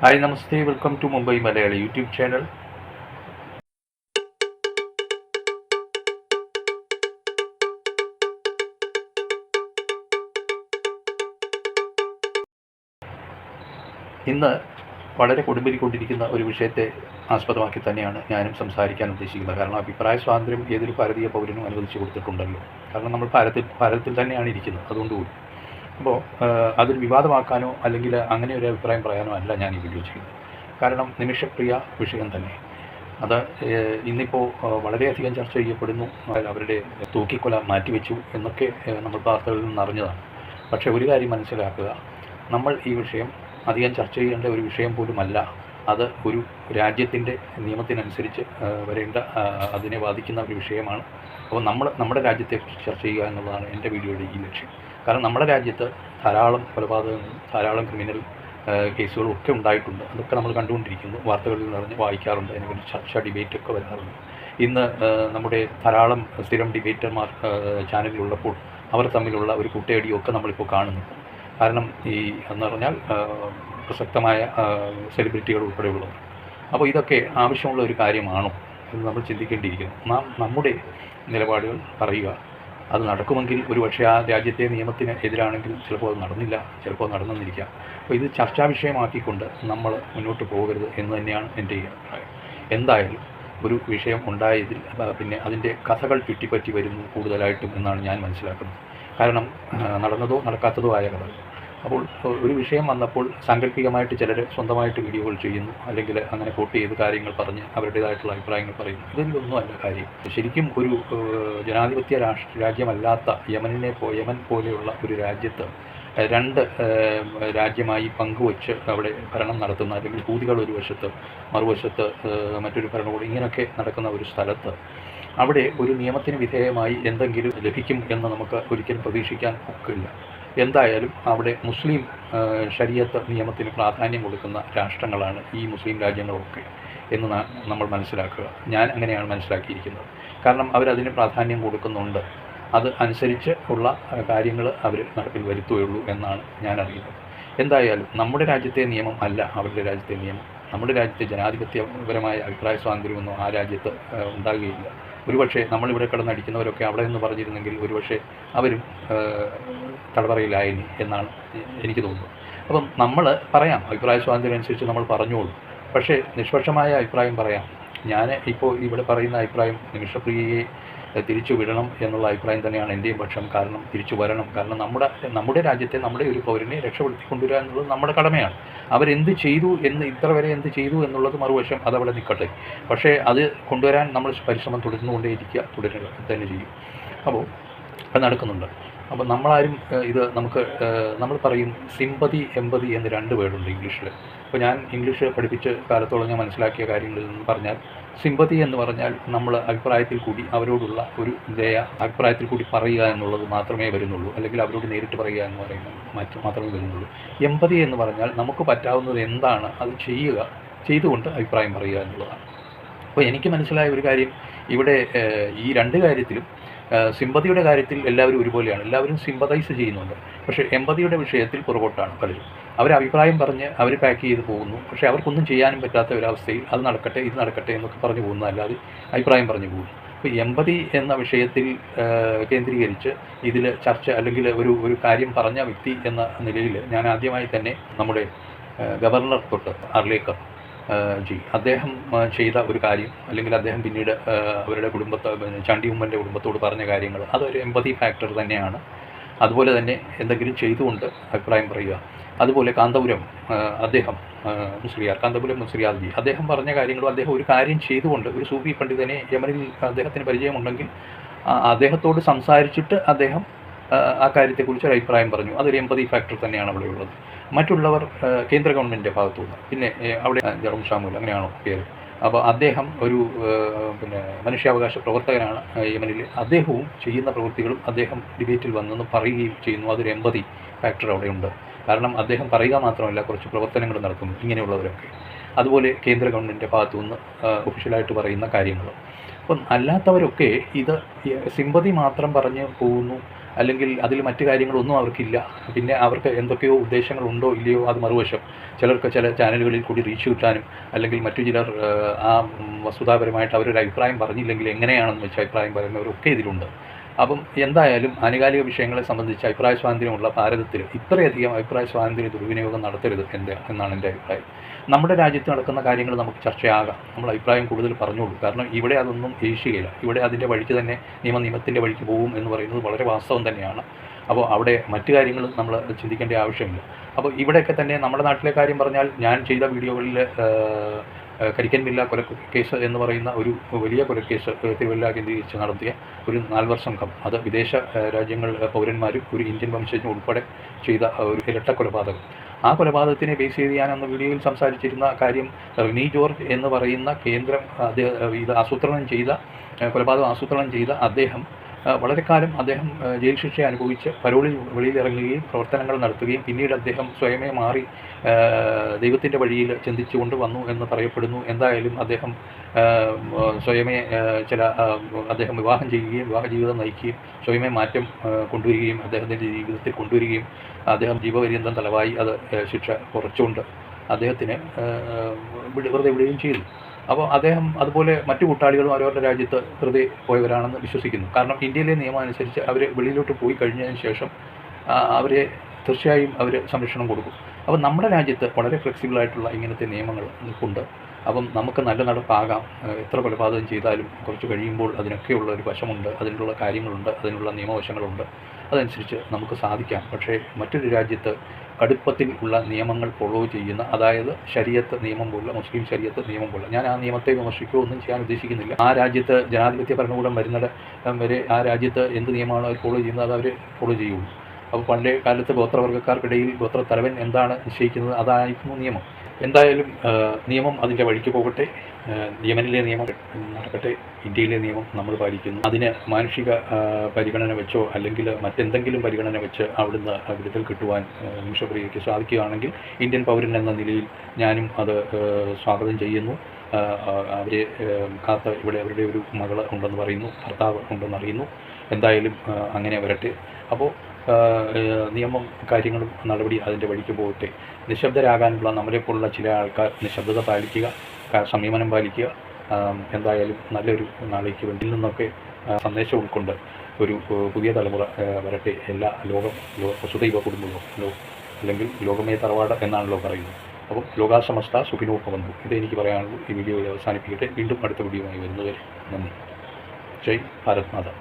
Hi namaste welcome to Mumbai Malayali YouTube channel ഇന്ന് വളരെ കൊടുമ്പിരിക്കൊണ്ടിരിക്കുന്ന ഒരു വിഷയത്തെ ആസ്പദമാക്കി തന്നെയാണ് ഞാനും സംസാരിക്കാൻ ഉദ്ദേശിക്കുന്നത്. കാരണം അഭിപ്രായ സ്വാതന്ത്ര്യം ഏതൊരു ഭാരതീയ പൗരനും അനുവദിച്ചു കൊടുത്തിട്ടുണ്ടല്ലോ. കാരണം നമ്മൾ ഭാരത്തിൽ ഭാരതത്തിൽ തന്നെയാണ് ഇരിക്കുന്നത്. അതുകൊണ്ടുകൂടി അപ്പോൾ അതൊരു വിവാദമാക്കാനോ അല്ലെങ്കിൽ അങ്ങനെ ഒരു അഭിപ്രായം പറയാനോ അല്ല ഞാൻ ഈ വീഡിയോ കാരണം നിമിഷപ്രിയ വിഷയം തന്നെ. അത് ഇന്നിപ്പോൾ വളരെയധികം ചർച്ച ചെയ്യപ്പെടുന്നു. അവരുടെ തൂക്കിക്കൊല മാറ്റിവെച്ചു എന്നൊക്കെ നമ്മൾ വാർത്തകളിൽ നിന്ന് അറിഞ്ഞതാണ്. പക്ഷേ ഒരു കാര്യം മനസ്സിലാക്കുക. നമ്മൾ ഈ വിഷയം അധികം ചർച്ച ചെയ്യേണ്ട ഒരു വിഷയം പോലുമല്ല അത് ഒരു രാജ്യത്തിന്റെ നിയമത്തിനനുസരിച്ച് വരേണ്ട അതിനെ ബാധിക്കുന്ന ഒരു വിഷയമാണ്. അപ്പോൾ നമ്മൾ നമ്മുടെ രാജ്യത്തെക്കുറിച്ച് ചർച്ച ചെയ്യുക എന്നുള്ളതാണ് എന്റെ വീഡിയോയുടെ ഈ ലക്ഷ്യം. കാരണം നമ്മുടെ രാജ്യത്ത് ധാരാളം കൊലപാതകങ്ങളും ധാരാളം ക്രിമിനൽ കേസുകളും ഒക്കെ ഉണ്ടായിട്ടുണ്ട്. അതൊക്കെ നമ്മൾ കണ്ടുകൊണ്ടിരിക്കുന്നു. വാർത്തകളിൽ നിറഞ്ഞ് വായിക്കാറുണ്ട്. അതിനെക്കുറിച്ച് ചർച്ച ഡിബേറ്റ് ഒക്കെ വരാറുണ്ട്. ഇന്ന് നമ്മുടെ ധാരാളം സ്ഥിരം ഡിബേറ്റർമാർ ചാനലിലുള്ളപ്പോൾ അവർ തമ്മിലുള്ള ഒരു കൂട്ടയടിയൊക്കെ നമ്മളിപ്പോൾ കാണുന്നുണ്ട്. കാരണം ഈ എന്ന് പറഞ്ഞാൽ പ്രസക്തമായ സെലിബ്രിറ്റികൾ ഉൾപ്പെടെയുള്ളവർ. അപ്പോൾ ഇതൊക്കെ ആവശ്യമുള്ള ഒരു കാര്യമാണോ എന്ന് നമ്മൾ ചിന്തിക്കേണ്ടിയിരിക്കുന്നു. നാം നമ്മുടെ നിലപാടുകൾ പറയുക. അത് നടക്കുമെങ്കിൽ ഒരു പക്ഷേ ആ രാജ്യത്തെ നിയമത്തിന് എതിരാണെങ്കിൽ ചിലപ്പോൾ അത് നടന്നില്ല ചിലപ്പോൾ നടന്നെന്നിരിക്കാം അപ്പോൾ ഇത് ചർച്ചാ വിഷയമാക്കിക്കൊണ്ട് നമ്മൾ മുന്നോട്ട് പോകരുത് എന്ന് തന്നെയാണ് എന്റെ അഭിപ്രായം. എന്തായാലും ഒരു വിഷയം ഉണ്ടായതിൽ പിന്നെ അതിന്റെ കഥകൾ ചുറ്റിപ്പറ്റി വരുന്നു കൂടുതലായിട്ടും എന്നാണ് ഞാൻ മനസ്സിലാക്കുന്നത്. കാരണം നടന്നതോ നടക്കാത്തതോ ആയ കഥകൾ. അപ്പോൾ ഒരു വിഷയം വന്നപ്പോൾ സാങ്കല്പികമായിട്ട് ചിലർ സ്വന്തമായിട്ട് വീഡിയോകൾ ചെയ്യുന്നു. അല്ലെങ്കിൽ അങ്ങനെ കോട്ട് ചെയ്ത് കാര്യങ്ങൾ പറഞ്ഞ് അവരുടേതായിട്ടുള്ള അഭിപ്രായങ്ങൾ പറയുന്നു. ഇതിലൊന്നും അല്ല കാര്യം. ശരിക്കും ഒരു ജനാധിപത്യ രാഷ്ട്ര രാജ്യമല്ലാത്ത യമനിനെ പോ യമൻ പോലെയുള്ള ഒരു രാജ്യത്ത് രണ്ട് രാജ്യമായി പങ്കുവച്ച് അവിടെ ഭരണം നടത്തുന്ന അല്ലെങ്കിൽ കൂതികൾ ഒരു വശത്ത് മറുവശത്ത് മറ്റൊരു ഭരണകൂടം ഇങ്ങനെയൊക്കെ നടക്കുന്ന ഒരു സ്ഥലത്ത് അവിടെ ഒരു നിയമത്തിന് വിധേയമായി എന്തെങ്കിലും ലഭിക്കും എന്ന് നമുക്ക് ഒരിക്കലും പ്രതീക്ഷിക്കാൻ ഒക്കില്ല. എന്തായാലും അവിടെ മുസ്ലിം ശരീരത്ത് നിയമത്തിന് പ്രാധാന്യം കൊടുക്കുന്ന രാഷ്ട്രങ്ങളാണ് ഈ മുസ്ലിം രാജ്യങ്ങളൊക്കെ എന്ന് നമ്മൾ മനസ്സിലാക്കുക. ഞാൻ അങ്ങനെയാണ് മനസ്സിലാക്കിയിരിക്കുന്നത്. കാരണം അവരതിന് പ്രാധാന്യം കൊടുക്കുന്നുണ്ട്. അത് അനുസരിച്ച് ഉള്ള കാര്യങ്ങൾ അവർ നടപ്പിൽ വരുത്തുകയുള്ളൂ എന്നാണ് ഞാൻ അറിയുന്നത്. എന്തായാലും നമ്മുടെ രാജ്യത്തെ നിയമം അല്ല അവരുടെ രാജ്യത്തെ നിയമം. നമ്മുടെ രാജ്യത്തെ ജനാധിപത്യപരമായ അഭിപ്രായ സ്വാതന്ത്ര്യമൊന്നും ആ രാജ്യത്ത് ഉണ്ടാകുകയില്ല. ഒരുപക്ഷെ നമ്മളിവിടെ കിടന്നടിക്കുന്നവരൊക്കെ അവിടെ നിന്ന് പറഞ്ഞിരുന്നെങ്കിൽ ഒരുപക്ഷെ അവരും തടവറയിലായിരുന്നു എന്നാണ് എനിക്ക് തോന്നുന്നത്. അപ്പം നമ്മൾ പറയാം അഭിപ്രായ സ്വാതന്ത്ര്യം അനുസരിച്ച് നമ്മൾ പറഞ്ഞോളൂ. പക്ഷേ നിഷ്പക്ഷമായ അഭിപ്രായം പറയാം. ഞാൻ ഇപ്പോൾ ഇവിടെ പറയുന്ന അഭിപ്രായം നിമിഷപ്രിയയെ തിരിച്ചു വിടണം എന്നുള്ള അഭിപ്രായം തന്നെയാണ് എന്റെയും പക്ഷം. കാരണം തിരിച്ചു വരണം. കാരണം നമ്മുടെ നമ്മുടെ രാജ്യത്തെ നമ്മുടെ ഒരു പൗരനെ രക്ഷപ്പെടുത്തി കൊണ്ടുവരിക എന്നുള്ളത് നമ്മുടെ കടമയാണ്. അവരെന്ത് ചെയ്തു എന്ന് ഇത്ര വരെ എന്ത് ചെയ്തു എന്നുള്ളത് മറുവശം അതവിടെ നിൽക്കട്ടെ. പക്ഷേ അത് കൊണ്ടുവരാൻ നമ്മൾ പരിശ്രമം തുടർന്നുകൊണ്ടേയിരിക്കുക തുടരുക തന്നെ ചെയ്യും. അപ്പോൾ അത് നടക്കുന്നുണ്ട്. അപ്പോൾ നമ്മളാരും ഇത് നമുക്ക് നമ്മൾ പറയും സിമ്പതി എമ്പതി എന്ന് രണ്ട് വേർഡുണ്ട് ഇംഗ്ലീഷിൽ അപ്പോൾ ഞാൻ ഇംഗ്ലീഷ് പഠിപ്പിച്ച കാലത്തോളം ഞാൻ മനസ്സിലാക്കിയ കാര്യങ്ങളിൽ നിന്ന് പറഞ്ഞാൽ സിമ്പതി എന്ന് പറഞ്ഞാൽ നമ്മൾ അഭിപ്രായത്തിൽ കൂടി അവരോടുള്ള ഒരു ദയ അഭിപ്രായത്തിൽ കൂടി പറയുക എന്നുള്ളത് മാത്രമേ വരുന്നുള്ളൂ. അല്ലെങ്കിൽ അവരോട് നേരിട്ട് പറയുക എന്ന് പറയുന്നത് മാറ്റം മാത്രമേ വരുന്നുള്ളൂ. എമ്പതി എന്ന് പറഞ്ഞാൽ നമുക്ക് പറ്റാവുന്നത് എന്താണ് അത് ചെയ്യുക ചെയ്തുകൊണ്ട് അഭിപ്രായം പറയുക എന്നുള്ളതാണ്. അപ്പോൾ എനിക്ക് മനസ്സിലായ ഒരു കാര്യം ഇവിടെ ഈ രണ്ട് കാര്യത്തിലും സിമ്പതിയുടെ കാര്യത്തിൽ എല്ലാവരും ഒരുപോലെയാണ്. എല്ലാവരും സിമ്പതൈസ് ചെയ്യുന്നുണ്ട്. പക്ഷേ എമ്പതിയുടെ വിഷയത്തിൽ പുറകോട്ടാണ് പലരും. അവർ അഭിപ്രായം പറഞ്ഞ് അവർ പാക്ക് ചെയ്ത് പോകുന്നു. പക്ഷേ അവർക്കൊന്നും ചെയ്യാനും പറ്റാത്ത ഒരവസ്ഥയിൽ അത് നടക്കട്ടെ ഇത് നടക്കട്ടെ എന്നൊക്കെ പറഞ്ഞു പോകുന്നതല്ലാതെ അഭിപ്രായം പറഞ്ഞു പോകുന്നു. അപ്പോൾ എമ്പതി എന്ന വിഷയത്തിൽ കേന്ദ്രീകരിച്ച് ഇതിൽ ചർച്ച അല്ലെങ്കിൽ ഒരു ഒരു കാര്യം പറഞ്ഞ വ്യക്തി എന്ന നിലയിൽ ഞാൻ ആദ്യമായി തന്നെ നമ്മുടെ ഗവർണർ തൊട്ട് അർലേക്കർ ജി. അദ്ദേഹം ചെയ്ത ഒരു കാര്യം അല്ലെങ്കിൽ അദ്ദേഹം പിന്നീട് അവരുടെ കുടുംബത്തെ ചാണ്ടി ഉമ്മന്റെ കുടുംബത്തോട് പറഞ്ഞ കാര്യങ്ങൾ അതൊരു എമ്പതി ഫാക്ടർ തന്നെയാണ്. അതുപോലെ തന്നെ എന്തെങ്കിലും ചെയ്തുകൊണ്ട് അഭിപ്രായം പറയുക. അതുപോലെ കാന്തപുരം അദ്ദേഹം മുസ്ലിയാർ കാന്തപുരം മുസ്ലിയാർജി. അദ്ദേഹം പറഞ്ഞ കാര്യങ്ങളും അദ്ദേഹം ഒരു കാര്യം ചെയ്തുകൊണ്ട് ഒരു സൂഫി പണ്ഡിതനെ യമനിൽ അദ്ദേഹത്തിന് പരിചയമുണ്ടെങ്കിൽ അദ്ദേഹത്തോട് സംസാരിച്ചിട്ട് അദ്ദേഹം ആ, കാര്യത്തെക്കുറിച്ച് ഒരു അഭിപ്രായം പറഞ്ഞു. അതൊരു എമ്പതി ഫാക്ടർ തന്നെയാണ് അവിടെ ഉള്ളത്. മറ്റുള്ളവർ കേന്ദ്ര ഗവൺമെന്റിന്റെ ഭാഗത്തുനിന്ന് പിന്നെ അവിടെ ജെറോം ഷാമുൽ അങ്ങനെയാണോ പേര്. അപ്പോൾ അദ്ദേഹം ഒരു പിന്നെ മനുഷ്യാവകാശ പ്രവർത്തകനാണ്. യമനിൽ അദ്ദേഹവും ചെയ്യുന്ന പ്രവൃത്തികളും അദ്ദേഹം ഡിബേറ്റിൽ വന്നെന്ന് പറയുകയും ചെയ്യുന്നു. അതൊരു എമ്പതി ഫാക്ടർ അവിടെയുണ്ട് കാരണം അദ്ദേഹം പറയുക മാത്രമല്ല കുറച്ച് പ്രവർത്തനങ്ങൾ നടത്തുന്നു. ഇങ്ങനെയുള്ളവരൊക്കെ. അതുപോലെ കേന്ദ്ര ഗവൺമെന്റിന്റെ ഭാഗത്തുനിന്ന് ഒഫീഷ്യലായിട്ട് പറയുന്ന കാര്യങ്ങൾ. അപ്പം അല്ലാത്തവരൊക്കെ ഇത് സിമ്പതി മാത്രം പറഞ്ഞ് പോകുന്നു. അല്ലെങ്കിൽ അതിൽ മറ്റു കാര്യങ്ങളൊന്നും അവർക്കില്ല. പിന്നെ അവർക്ക് എന്തൊക്കെയോ ഉദ്ദേശങ്ങളുണ്ടോ ഇല്ലയോ അത് മറുവശം ചിലർക്ക് ചില ചാനലുകളിൽ കൂടി റീച്ച് കിട്ടാനും അല്ലെങ്കിൽ മറ്റു ചിലർ ആ വസ്തുതാപരമായിട്ട് അവരൊരു അഭിപ്രായം പറഞ്ഞില്ലെങ്കിൽ എങ്ങനെയാണെന്ന് വെച്ച അഭിപ്രായം പറയുന്നവരൊക്കെ ഇതിലുണ്ട്. അപ്പം എന്തായാലും ആനുകാലിക വിഷയങ്ങളെ സംബന്ധിച്ച് അഭിപ്രായ സ്വാതന്ത്ര്യമുള്ള ഭാരതത്തിൽ ഇത്രയധികം അഭിപ്രായ സ്വാതന്ത്ര്യ ദുർവിനിയോഗം നടത്തരുത് എന്ത് എന്നാണ് എന്റെ അഭിപ്രായം. നമ്മുടെ രാജ്യത്ത് നടക്കുന്ന കാര്യങ്ങൾ നമുക്ക് ചർച്ചയാകാം. നമ്മൾ അഭിപ്രായം കൂടുതൽ പറഞ്ഞോളൂ. കാരണം ഇവിടെ അതൊന്നും ഏഷ്യയില്ല ഇവിടെ അതിന്റെ വഴിക്ക് തന്നെ നിയമ നിയമത്തിന്റെ വഴിക്ക് പോകും എന്ന് പറയുന്നത് വളരെ വാസ്തവം തന്നെയാണ്. അപ്പോൾ അവിടെ മറ്റു കാര്യങ്ങൾ നമ്മൾ ചിന്തിക്കേണ്ട ആവശ്യമില്ല. അപ്പോൾ ഇവിടെയൊക്കെ തന്നെ നമ്മുടെ നാട്ടിലെ കാര്യം പറഞ്ഞാൽ ഞാൻ ചെയ്ത വീഡിയോകളിൽ കരിക്കൻ മില്ല കൊലക്കേസ് എന്ന് പറയുന്ന ഒരു വലിയ കൊലക്കേസ് തിരുവല്ല കേന്ദ്രീകരിച്ച് നടത്തിയ ഒരു നാൽവർ സംഘം. അത് വിദേശ രാജ്യങ്ങൾ പൗരന്മാരും ഒരു ഇന്ത്യൻ വംശജനും ഉൾപ്പെടെ ചെയ്ത ഒരു ഇരട്ട കൊലപാതകം. ആ കൊലപാതകത്തിനെ ബേസ് ചെയ്ത് ഞാൻ അന്ന് വീഡിയോയിൽ സംസാരിച്ചിരുന്ന കാര്യം റിനി ജോർജ് എന്ന് പറയുന്ന കേന്ദ്രം ഇത് ആസൂത്രണം ചെയ്ത കൊലപാതകം ആസൂത്രണം ചെയ്ത അദ്ദേഹം വളരെ കാലം അദ്ദേഹം ജയിൽ ശിക്ഷ അനുഭവിച്ച് പരോളിൽ വെളിയിലിറങ്ങുകയും പ്രവർത്തനങ്ങൾ നടത്തുകയും പിന്നീട് അദ്ദേഹം സ്വയമേ മാറി ദൈവത്തിന്റെ വഴിയിൽ ചിന്തിച്ചുകൊണ്ട് വന്നു എന്ന് പറയപ്പെടുന്നു. എന്തായാലും അദ്ദേഹം സ്വയമേ ചില അദ്ദേഹം വിവാഹം ചെയ്യുകയും വിവാഹ ജീവിതം നയിക്കുകയും സ്വയമേ മാറ്റം കൊണ്ടുവരികയും അദ്ദേഹത്തിന്റെ ജീവിതത്തിൽ കൊണ്ടുവരികയും അദ്ദേഹം ജീവപര്യന്തം തലവായി അത് ശിക്ഷ കുറച്ചുകൊണ്ട് അദ്ദേഹത്തിന് വെറുതെ വിടുകയും ചെയ്തു. അപ്പോൾ അദ്ദേഹം അതുപോലെ മറ്റു കൂട്ടാളികളും അവരവരുടെ രാജ്യത്ത് വെറുതെ പോയവരാണെന്ന് വിശ്വസിക്കുന്നു. കാരണം ഇന്ത്യയിലെ നിയമം അനുസരിച്ച് അവർ വെളിയിലോട്ട് പോയി കഴിഞ്ഞതിന് ശേഷം അവരെ തീർച്ചയായും അവർ സംരക്ഷണം കൊടുക്കും. അപ്പം നമ്മുടെ രാജ്യത്ത് വളരെ ഫ്ലെക്സിബിൾ ആയിട്ടുള്ള ഇങ്ങനത്തെ നിയമങ്ങൾ ഉണ്ട്. അപ്പം നമുക്ക് നല്ല നടപ്പാകാം. എത്ര കൊലപാതകം ചെയ്താലും കുറച്ച് കഴിയുമ്പോൾ അതിനൊക്കെയുള്ള ഒരു വശമുണ്ട് അതിനുള്ള കാര്യങ്ങളുണ്ട് അതിനുള്ള നിയമവശങ്ങളുണ്ട്. അതനുസരിച്ച് നമുക്ക് സാധിക്കാം. പക്ഷേ മറ്റൊരു രാജ്യത്ത് കടുപ്പത്തിൽ ഉള്ള നിയമങ്ങൾ ഫോളോ ചെയ്യുന്ന അതായത് ശരീരത്ത് നിയമം പോലുള്ള മുസ്ലിം ശരീരത്ത് നിയമം പോലുള്ള. ഞാൻ ആ നിയമത്തെ വിമർശിക്കുകയോ ഒന്നും ചെയ്യാൻ ഉദ്ദേശിക്കുന്നില്ല. ആ രാജ്യത്ത് ജനാധിപത്യ ഭരണകൂടം വരുന്നത് വരെ ആ രാജ്യത്ത് എന്ത് നിയമമാണോ അവർ ഫോളോ ചെയ്യുന്നത് അത് അവർ ഫോളോ ചെയ്യുള്ളൂ. അപ്പോൾ പണ്ടേ കാലത്ത് ഗോത്രവർഗക്കാർക്കിടയിൽ ഗോത്ര തലവൻ എന്താണ് നിശ്ചയിക്കുന്നത്? അതായിരുന്നു നിയമം. എന്തായാലും നിയമം അതിന്റെ വഴിക്ക് പോകട്ടെ. യമനിലെ നിയമം നടക്കട്ടെ ഇന്ത്യയിലെ നിയമം നമ്മൾ പാലിക്കുന്നു. അതിന് മാനുഷിക പരിഗണന വെച്ചോ അല്ലെങ്കിൽ മറ്റെന്തെങ്കിലും പരിഗണന വെച്ച് അവിടുന്ന് വിടുതൽ കിട്ടുവാൻ നിമിഷപ്രിയയ്ക്ക് സാധിക്കുകയാണെങ്കിൽ ഇന്ത്യൻ പൗരൻ എന്ന നിലയിൽ ഞാനും അത് സ്വാഗതം ചെയ്യുന്നു. അവരെ കാത്ത ഇവിടെ അവരുടെ ഒരു മകൾ ഉണ്ടെന്ന് പറയുന്നു ഭർത്താവ് ഉണ്ടെന്ന് അറിയുന്നു. എന്തായാലും അങ്ങനെ വരട്ടെ. അപ്പോൾ നിയമം കാര്യങ്ങളും നടപടി അതിന്റെ വഴിക്ക് പോകട്ടെ. നിശബ്ദരാകാനുള്ള നമ്മളെപ്പോലുള്ള ചില ആൾക്കാർ നിശബ്ദത പാലിക്കുക. സംയമനം പാലിക്കുക. എന്തായാലും നല്ലൊരു നാളേക്ക് വേണ്ടി നിന്നൊക്കെ സന്ദേശം ഉൾക്കൊണ്ട് ഒരു പുതിയ തലമുറ വരട്ടെ. എല്ലാ ലോകം വസുദൈവ കുടുംബവും ലോ അല്ലെങ്കിൽ ലോകമേ തറവാട് എന്നാണല്ലോ പറയുന്നത്. അപ്പം ലോകാസമസ്ത സുഖിനോ ഭവന്തു ഇത് എനിക്ക് പറയാനുള്ളൂ ഈ വീഡിയോ അവസാനിപ്പിക്കട്ടെ. വീണ്ടും അടുത്ത വീഡിയോയുമായി വരുന്നവരെ നന്ദി. ജയ് ഭാരത് മാതാ.